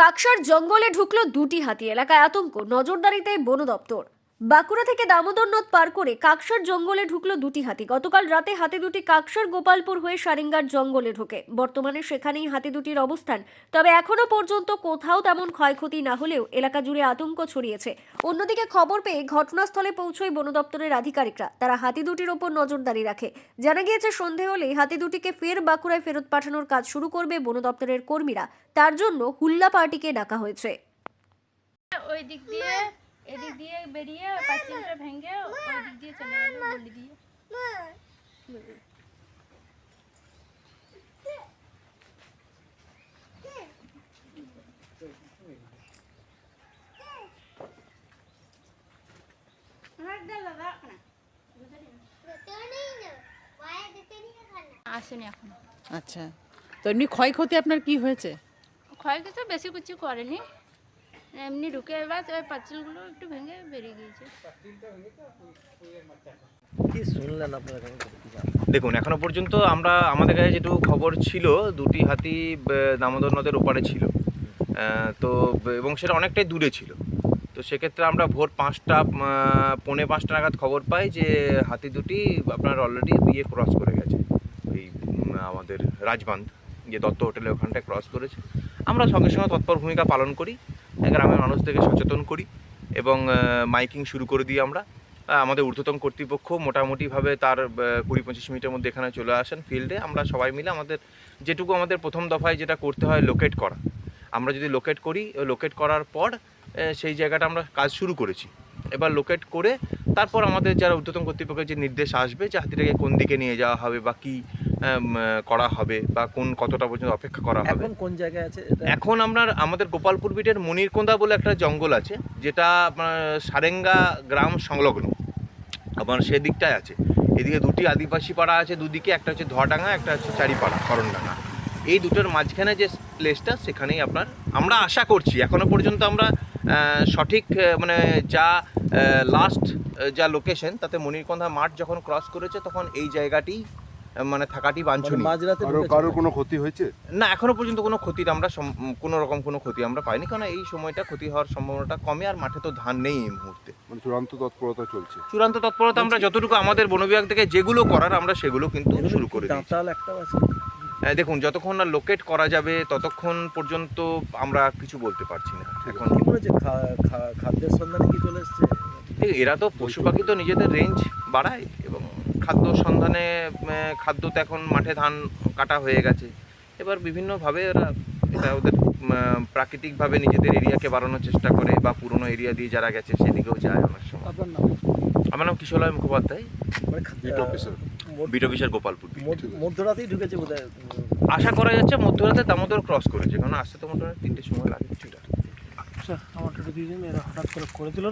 কাকসার জঙ্গলে ঢুকলো দুটি হাতি। এলাকায় আতঙ্ক। নজরদারিতে বন দপ্তর বাঁকুড়া থেকে দামোদর নদ পার করে কাকসার জঙ্গলে ঢুকলো দুটি হাতি। গতকাল রাতে হাতি দুটি কাকসার গোপালপুর হয়ে সারিঙ্গার জঙ্গলে ঢোকে। বর্তমানে সেখানেই হাতি দুটির অবস্থান। তবে এখনও পর্যন্ত কোথাও তেমন ক্ষয়ক্ষতি না হলেও এলাকা জুড়ে আতঙ্ক ছড়িয়েছে। অন্যদিকে খবর পেয়ে ঘটনাস্থলে পৌঁছয় বন দপ্তরের আধিকারিকরা। তারা হাতি দুটির ওপর নজরদারি রাখে। জানা গিয়েছে, সন্ধে হলেই হাতি দুটিকে ফের বাঁকুড়ায় ফেরত পাঠানোর কাজ শুরু করবে বন দপ্তরের কর্মীরা। তার জন্য হুল্লা পার্টিকে ডাকা হয়েছে। ওই দিক দিয়ে এদিক দিয়ে বেরিয়ে পাঁচিলটা ভেঙে ওই দিয়ে চলে গেল গলি দিয়ে। আসেনি এখন। আচ্ছা। তো এমনি ক্ষয়ক্ষতি আপনার কি হয়েছে? ক্ষয়ক্ষতি বেশি কিছু করেনি। এমনি ঢুকে এবার ওই পাঁচিলগুলো একটু ভেঙে বেরিয়ে গিয়েছে। কি শুনলেন আপনারা? দেখুন এখনও পর্যন্ত আমরা আমাদের কাছে যেটুকু খবর ছিল দুটি হাতি দামোদর নদের ওপারে ছিল। তো এবং সেটা অনেকটাই দূরে ছিল। তো সেক্ষেত্রে আমরা ভোর পাঁচটা পৌনে পাঁচটা নাগাদ খবর পাই যে হাতি দুটি আপনার অলরেডি দিয়ে ক্রস করে গেছে। এই আমাদের রাজবান্ধ যে দত্ত হোটেলে ওখানটায় ক্রস করেছে। আমরা সঙ্গে সঙ্গে তৎপর ভূমিকা পালন করি। গ্রামের মানুষদেরকে সচেতন করি এবং মাইকিং শুরু করে দিই আমরা। আমাদের ঊর্ধ্বতন কর্তৃপক্ষ মোটামুটিভাবে তার কুড়ি পঁচিশ মিনিটের মধ্যে এখানে চলে আসেন ফিল্ডে। আমরা সবাই মিলে আমাদের, যেটুকু আমাদের প্রথম দফায় যেটা করতে হয় লোকেট করা। আমরা যদি লোকেট করি, লোকেট করার পর সেই জায়গাটা আমরা কাজ শুরু করেছি। এবার লোকেট করে তারপর আমাদের যারা ঊর্ধ্বতন কর্তৃপক্ষের যে নির্দেশ আসবে যে হাতিটাকে কোন দিকে নিয়ে যাওয়া হবে বা কী করা হবে বা কোন কতটা পর্যন্ত অপেক্ষা করা হবে। এখন কোন জায়গায় আছে এখন আপনার আমাদের গোপালপুর বিটের মনিরকোন্দা বলে একটা জঙ্গল আছে যেটা আপনার সারেঙ্গা গ্রাম সংলগ্ন। আপনার সেদিকটায় আছে। এদিকে দুটি আদিবাসী পাড়া আছে দুদিকে একটা হচ্ছে ধোয়াডাঙ্গা একটা হচ্ছে চারিপাড়া করণডাঙ্গা। এই দুটোর মাঝখানে যে প্লেসটা সেখানেই আপনার আমরা আশা করছি এখনও পর্যন্ত আমরা সঠিক মানে যা লাস্ট যা লোকেশন তাতে মনিরকোন্দা মাঠ যখন ক্রস করেছে তখন এই জায়গাটি মানে থাকাটি মানে বাঞ্ছনীয়। মাঝরাতে কারোর কোনো ক্ষতি হয়েছে? না এখনও পর্যন্ত কোনো ক্ষতির আমরা সম- কোনো রকম কোনো ক্ষতি আমরা পাইনি কারণ এই সময়টা ক্ষতি হওয়ার সম্ভাবনাটা কমে আর মাঠে তো ধান নেই এই মুহূর্তে। মানে চূড়ান্ত তৎপরতা চলছে। চূড়ান্ত তৎপরতা আমরা যতটুকু আমাদের বন বিভাগ থেকে যেগুলো করার আমরা সেগুলো কিন্তু শুরু করে আছে দেখুন যতক্ষণ না লোকেট করা যাবে ততক্ষণ পর্যন্ত আমরা কিছু বলতে পারছি না। এখন খাদ্যের সন্ধানে কি চলে এসছে? এরা তো পশু পাখি তো নিজেদের রেঞ্জ বাড়ায় এবং খাদ্য সন্ধানে খাদ্য তো এখন মাঠে ধান কাটা হয়ে গেছে। এবার বিভিন্নভাবে ওরা এটা ওদের প্রাকৃতিকভাবে নিজেদের এরিয়াকে বাড়ানোর চেষ্টা করে বা পুরনো এরিয়া দিয়ে যারা গেছে সেদিকেও যায় অনেক সময় আমার নাম কিশোরলাল মুখোপাধ্যায়। মানে বিট অফিসার। মধ্য- বিট অফিসার গোপালপুর মধ্যরাতেই ঢুকেছে বোধ হয় আশা করা যাচ্ছে মধ্যরাতে দামোদর ক্রস করেছে কারণ আসতে তো মোটামুটি তিনটে সময় লাগে। কিছুটা আমারটা দিয়ে দিন এরা হঠাৎ করে করে দিল